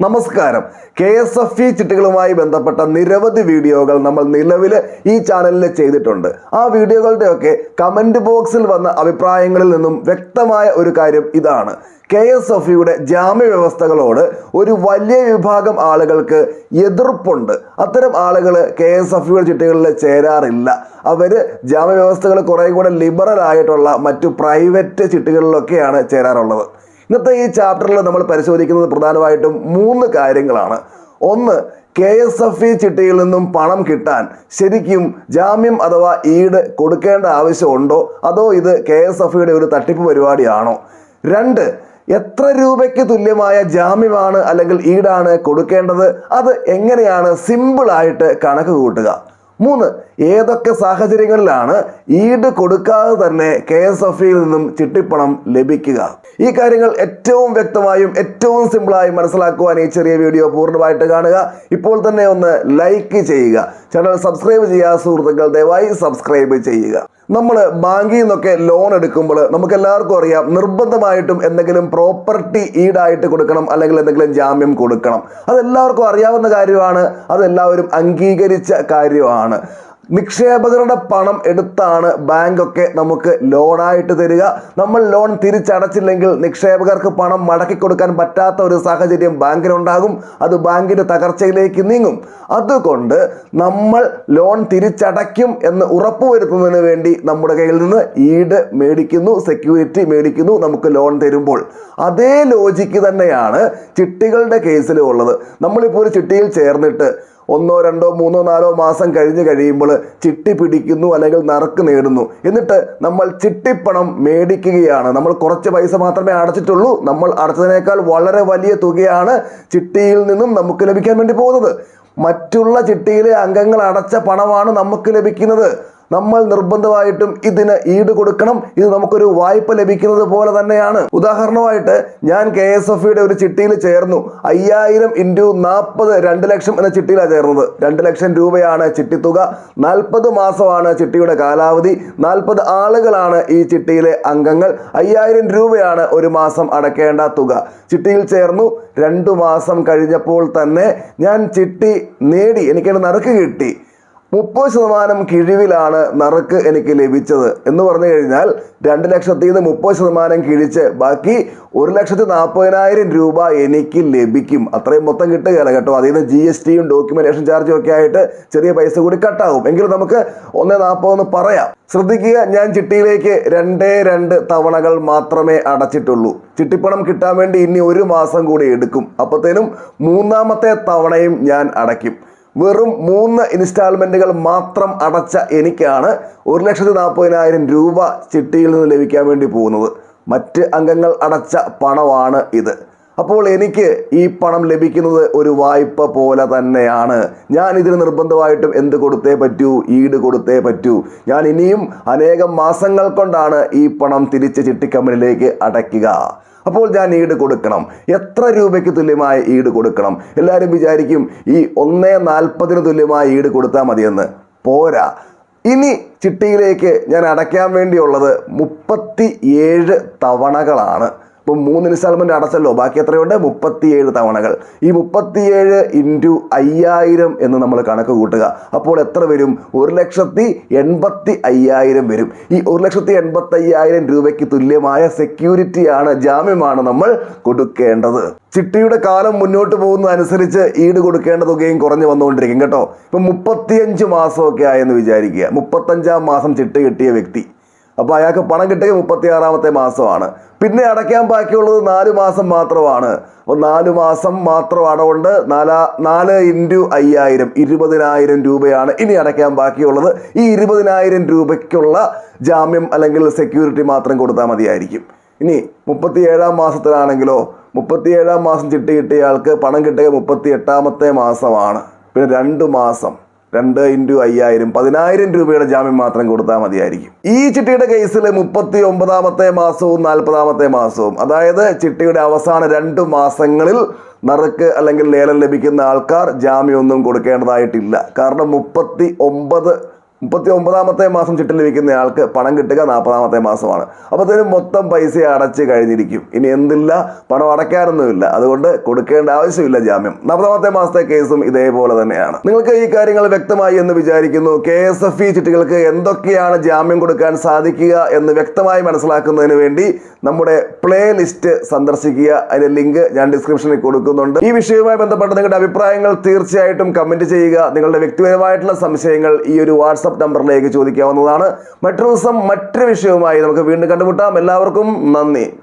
നമസ്കാരം. K S F E ചിട്ടുകളുമായി ബന്ധപ്പെട്ട നിരവധി വീഡിയോകൾ നമ്മൾ നിലവിൽ ഈ ചാനലിൽ ചെയ്തിട്ടുണ്ട്. ആ വീഡിയോകളുടെയൊക്കെ കമന്റ് ബോക്സിൽ വന്ന അഭിപ്രായങ്ങളിൽ നിന്നും വ്യക്തമായ ഒരു കാര്യം ഇതാണ്. കെ എസ് എഫ് ഇയുടെ ജാമ്യ വ്യവസ്ഥകളോട് ഒരു വലിയ വിഭാഗം ആളുകൾക്ക് എതിർപ്പുണ്ട്. അത്തരം ആളുകൾ കെ എസ് എഫ് ഇയുടെ ചിട്ടുകളിൽ ചേരാറില്ല. അവർ ജാമ്യ വ്യവസ്ഥകൾ കുറേ കൂടെ ലിബറൽ ആയിട്ടുള്ള മറ്റു പ്രൈവറ്റ് ചിട്ടുകളിലൊക്കെയാണ് ചേരാറുള്ളത്. ഇന്നത്തെ ഈ ചാപ്റ്ററിൽ നമ്മൾ പരിശോധിക്കുന്നത് പ്രധാനമായിട്ടും മൂന്ന് കാര്യങ്ങളാണ്. ഒന്ന് കെ എസ് എഫ് ഇ ചിട്ടിയിൽ നിന്നും പണം കിട്ടാൻ ശരിക്കും ജാമ്യം അഥവാ ഈട് കൊടുക്കേണ്ട ആവശ്യമുണ്ടോ? അതോ ഇത് കെ എസ് എഫ് ഇയുടെ ഒരു തട്ടിപ്പ് പരിപാടിയാണോ? രണ്ട് എത്ര രൂപയ്ക്ക് തുല്യമായ ജാമ്യമാണ് അല്ലെങ്കിൽ ഈടാണ് കൊടുക്കേണ്ടത്? അത് എങ്ങനെയാണ് സിമ്പിളായിട്ട് കണക്ക് കൂട്ടുക? മൂന്ന് ഏതൊക്കെ സാഹചര്യങ്ങളിലാണ് ഈട് കൊടുക്കാതെ തന്നെ കെ എസ് എഫ് ഇയിൽ നിന്നും ചിട്ടിപ്പണം ലഭിക്കുക? ഈ കാര്യങ്ങൾ ഏറ്റവും വ്യക്തമായും ഏറ്റവും സിമ്പിളായും മനസ്സിലാക്കുവാൻ ഈ ചെറിയ വീഡിയോ പൂർണമായിട്ട് കാണുക. ഇപ്പോൾ തന്നെ ഒന്ന് ലൈക്ക് ചെയ്യുക. ചാനൽ സബ്സ്ക്രൈബ് ചെയ്യാത്ത സുഹൃത്തുക്കൾ ദയവായി സബ്സ്ക്രൈബ് ചെയ്യുക. നമ്മൾ ബാങ്കിൽ നിന്നൊക്കെ ലോൺ എടുക്കുമ്പോൾ നമുക്ക് എല്ലാവർക്കും അറിയാം നിർബന്ധമായിട്ടും എന്തെങ്കിലും പ്രോപ്പർട്ടി ഈടായിട്ട് കൊടുക്കണം അല്ലെങ്കിൽ എന്തെങ്കിലും ജാമ്യം കൊടുക്കണം. അതെല്ലാവർക്കും അറിയാവുന്ന കാര്യമാണ് അതെല്ലാവരും അംഗീകരിച്ച കാര്യമാണ്. നിക്ഷേപകരുടെ പണം എടുത്താണ് ബാങ്കൊക്കെ നമുക്ക് ലോണായിട്ട് തരിക. നമ്മൾ ലോൺ തിരിച്ചടച്ചില്ലെങ്കിൽ നിക്ഷേപകർക്ക് പണം മടക്കി കൊടുക്കാൻ പറ്റാത്ത ഒരു സാഹചര്യം ബാങ്കിനുണ്ടാകും അത് ബാങ്കിന്റെ തകർച്ചയിലേക്ക് നീങ്ങും. അതുകൊണ്ട് നമ്മൾ ലോൺ തിരിച്ചടയ്ക്കും എന്ന് ഉറപ്പുവരുത്തുന്നതിന് വേണ്ടി നമ്മുടെ കയ്യിൽ നിന്ന് ഈട് മേടിക്കുന്നു സെക്യൂരിറ്റി മേടിക്കുന്നു നമുക്ക് ലോൺ തരുമ്പോൾ. അതേ ലോജിക്ക് തന്നെയാണ് ചിട്ടികളുടെ കേസിലും ഉള്ളത്. നമ്മളിപ്പോൾ ഒരു ചിട്ടിയിൽ ചേർന്നിട്ട് ഒന്നോ രണ്ടോ മൂന്നോ നാലോ മാസം കഴിഞ്ഞ് കഴിയുമ്പോൾ ചിട്ടി പിടിക്കുന്നു അല്ലെങ്കിൽ നറുക്ക് നേടുന്നു. എന്നിട്ട് നമ്മൾ ചിട്ടിപ്പണം മേടിക്കുകയാണ്. നമ്മൾ കുറച്ച് പൈസ മാത്രമേ അടച്ചിട്ടുള്ളൂ. നമ്മൾ അടച്ചതിനേക്കാൾ വളരെ വലിയ തുകയാണ് ചിട്ടിയിൽ നിന്നും നമുക്ക് ലഭിക്കാൻ വേണ്ടി പോകുന്നത്. മറ്റുള്ള ചിട്ടിയിലെ അംഗങ്ങൾ അടച്ച പണമാണ് നമുക്ക് ലഭിക്കുന്നത്. നമ്മൾ നിർബന്ധമായിട്ടും ഇതിന് ഈട് കൊടുക്കണം. ഇത് നമുക്കൊരു വായ്പ ലഭിക്കുന്നത് പോലെ തന്നെയാണ്. ഉദാഹരണമായിട്ട് ഞാൻ കെ എസ് എഫ് ഇയുടെ ഒരു ചിട്ടിയിൽ ചേർന്നു. അയ്യായിരം ഇന്റു നാൽപ്പത് രണ്ട് ലക്ഷം എന്ന ചിട്ടിയിലാണ് ചേർന്നത്. രണ്ട് ലക്ഷം രൂപയാണ് ചിട്ടിത്തുക. നാൽപ്പത് മാസമാണ് ചിട്ടിയുടെ കാലാവധി. നാൽപ്പത് ആളുകളാണ് ഈ ചിട്ടിയിലെ അംഗങ്ങൾ. അയ്യായിരം രൂപയാണ് ഒരു മാസം അടക്കേണ്ട തുക. ചിട്ടിയിൽ ചേർന്നു. രണ്ടു മാസം കഴിഞ്ഞപ്പോൾ തന്നെ ഞാൻ ചിട്ടി നേടി. എനിക്കത് നറുക്ക് കിട്ടി. മുപ്പത് ശതമാനം കിഴിവിലാണ് നറുക്ക് എനിക്ക് ലഭിച്ചത്. എന്ന് പറഞ്ഞു കഴിഞ്ഞാൽ രണ്ട് ലക്ഷത്തിൽ നിന്ന് മുപ്പത് ശതമാനം കിഴിച്ച് ബാക്കി ഒരു ലക്ഷത്തി നാൽപ്പതിനായിരം രൂപ എനിക്ക് ലഭിക്കും. അത്രയും മൊത്തം കിട്ടുകയല്ല കേട്ടോ. അതിൽ നിന്ന് ജി എസ് ടിയും ഡോക്യുമെന്റേഷൻ ചാർജും ഒക്കെ ആയിട്ട് ചെറിയ പൈസ കൂടി കട്ടാകും എങ്കിലും നമുക്ക് ഒന്ന് നാൽപ്പതെന്ന് പറയാം. ശ്രദ്ധിക്കുക ഞാൻ ചിട്ടിയിലേക്ക് രണ്ടേ രണ്ട് തവണകൾ മാത്രമേ അടച്ചിട്ടുള്ളൂ. ചിട്ടിപ്പണം കിട്ടാൻ വേണ്ടി ഇനി ഒരു മാസം കൂടി എടുക്കും. അപ്പത്തേനും മൂന്നാമത്തെ തവണയും ഞാൻ അടയ്ക്കും. വെറും മൂന്ന് ഇൻസ്റ്റാൾമെന്റുകൾ മാത്രം അടച്ച എനിക്കാണ് ഒരു ലക്ഷത്തി നാൽപ്പതിനായിരം രൂപ ചിട്ടിയിൽ നിന്ന് ലഭിക്കാൻ വേണ്ടി പോകുന്നത്. മറ്റ് അംഗങ്ങൾ അടച്ച പണമാണ് ഇത്. അപ്പോൾ എനിക്ക് ഈ പണം ലഭിക്കുന്നത് ഒരു വായ്പ പോലെ തന്നെയാണ്. ഞാൻ ഇതിന് നിർബന്ധമായിട്ടും എന്ത് കൊടുത്തേ പറ്റൂ? ഈട് കൊടുത്തേ പറ്റൂ. ഞാൻ ഇനിയും അനേകം മാസങ്ങൾ കൊണ്ടാണ് ഈ പണം തിരിച്ച് ചിട്ടിക്കമ്പനിലേക്ക് അടയ്ക്കുക. അപ്പോൾ ഞാൻ ഈട് കൊടുക്കണം. എത്ര രൂപയ്ക്ക് തുല്യമായ ഈട് കൊടുക്കണം? എല്ലാവരും വിചാരിക്കും ഈ ഒന്നേ നാൽപ്പതിന് തുല്യമായ ഈട് കൊടുത്താൽ മതിയെന്ന്. പോരാ. ഇനി ചിട്ടിയിലേക്ക് ഞാൻ അടയ്ക്കാൻ വേണ്ടിയുള്ളത് മുപ്പത്തി ഏഴ് തവണകളാണ്. ഇപ്പം മൂന്ന് ഇൻസ്റ്റാൾമെന്റ് അടച്ചല്ലോ. ബാക്കി എത്രയുണ്ട്? മുപ്പത്തിയേഴ് തവണകൾ. ഈ മുപ്പത്തിയേഴ് ഇന്റു അയ്യായിരം എന്ന് നമ്മൾ കണക്ക് കൂട്ടുക. അപ്പോൾ എത്ര വരും? ഒരു ലക്ഷത്തി എൺപത്തി അയ്യായിരം വരും. ഈ ഒരു ലക്ഷത്തി എൺപത്തി അയ്യായിരം രൂപയ്ക്ക് തുല്യമായ സെക്യൂരിറ്റിയാണ് ജാമ്യമാണ് നമ്മൾ കൊടുക്കേണ്ടത്. ചിട്ടിയുടെ കാലം മുന്നോട്ട് പോകുന്നതനുസരിച്ച് ഈട് കൊടുക്കേണ്ട തുകയും കുറഞ്ഞു വന്നുകൊണ്ടിരിക്കും കേട്ടോ. ഇപ്പം മുപ്പത്തിയഞ്ച് മാസമൊക്കെ ആയെന്ന് വിചാരിക്കുക. മുപ്പത്തഞ്ചാം മാസം ചിട്ടി കിട്ടിയ വ്യക്തി. അപ്പോൾ അയാൾക്ക് പണം കിട്ടുക മുപ്പത്തി ആറാമത്തെ മാസമാണ്. പിന്നെ അടയ്ക്കാൻ ബാക്കിയുള്ളത് നാല് മാസം മാത്രമാണ്. അപ്പോൾ നാല് മാസം മാത്രം അടവുണ്ട്. നാലാ നാല് ഇന്റു അയ്യായിരം ഇരുപതിനായിരം രൂപയാണ് ഇനി അടയ്ക്കാൻ ബാക്കിയുള്ളത്. ഈ ഇരുപതിനായിരം രൂപയ്ക്കുള്ള ജാമ്യം അല്ലെങ്കിൽ സെക്യൂരിറ്റി മാത്രം കൊടുത്താൽ മതിയായിരിക്കും. ഇനി മുപ്പത്തി ഏഴാം മാസത്തിലാണെങ്കിലോ മുപ്പത്തിയേഴാം മാസം ചിട്ടി കിട്ടിയ ആൾക്ക് പണം കിട്ടുക മുപ്പത്തി എട്ടാമത്തെ മാസമാണ്. പിന്നെ രണ്ട് മാസം. രണ്ട് ഇന്റു അയ്യായിരം പതിനായിരം രൂപയുടെ ജാമ്യം മാത്രം കൊടുത്താൽ മതിയായിരിക്കും. ഈ ചിട്ടിയുടെ കേസിൽ മുപ്പത്തി ഒമ്പതാമത്തെ മാസവും നാൽപ്പതാമത്തെ മാസവും അതായത് ചിട്ടിയുടെ അവസാന രണ്ട് മാസങ്ങളിൽ നറുക്ക് അല്ലെങ്കിൽ ലേലം ലഭിക്കുന്ന ആൾക്കാർ ജാമ്യമൊന്നും കൊടുക്കേണ്ടതായിട്ടില്ല. കാരണം മുപ്പത്തി ഒമ്പത് മുപ്പത്തി ഒമ്പതാമത്തെ മാസം ചിട്ടിൽ ലഭിക്കുന്ന ആൾക്ക് പണം കിട്ടുക നാൽപ്പതാമത്തെ മാസമാണ്. അപ്പോഴത്തേനും മൊത്തം പൈസ അടച്ച് കഴിഞ്ഞിരിക്കും. ഇനി എന്തില്ല? പണം അടയ്ക്കാനൊന്നുമില്ല. അതുകൊണ്ട് കൊടുക്കേണ്ട ആവശ്യമില്ല ജാമ്യം. നാൽപ്പതാമത്തെ മാസത്തെ കേസും ഇതേപോലെ തന്നെയാണ്. നിങ്ങൾക്ക് ഈ കാര്യങ്ങൾ വ്യക്തമായി എന്ന് വിചാരിക്കുന്നു. കെ എസ് എഫ് ഇ ചിട്ടികൾക്ക് എന്തൊക്കെയാണ് ജാമ്യം കൊടുക്കാൻ സാധിക്കുക എന്ന് വ്യക്തമായി മനസ്സിലാക്കുന്നതിന് വേണ്ടി നമ്മുടെ പ്ലേ ലിസ്റ്റ് സന്ദർശിക്കുക. അതിന്റെ ലിങ്ക് ഞാൻ ഡിസ്ക്രിപ്ഷനിൽ കൊടുക്കുന്നുണ്ട്. ഈ വിഷയവുമായി ബന്ധപ്പെട്ട് നിങ്ങളുടെ അഭിപ്രായങ്ങൾ തീർച്ചയായിട്ടും കമന്റ് ചെയ്യുക. നിങ്ങളുടെ വ്യക്തിപരമായിട്ടുള്ള സംശയങ്ങൾ ഈ ഒരു വാട്സപ്പ് നമ്പറിലേക്ക് ചോദിക്കാവുന്നതാണ്. മറ്റൊരു ദിവസം മറ്റൊരു വിഷയവുമായി നമുക്ക് വീണ്ടും കണ്ടുമുട്ടാം. എല്ലാവർക്കും നന്ദി.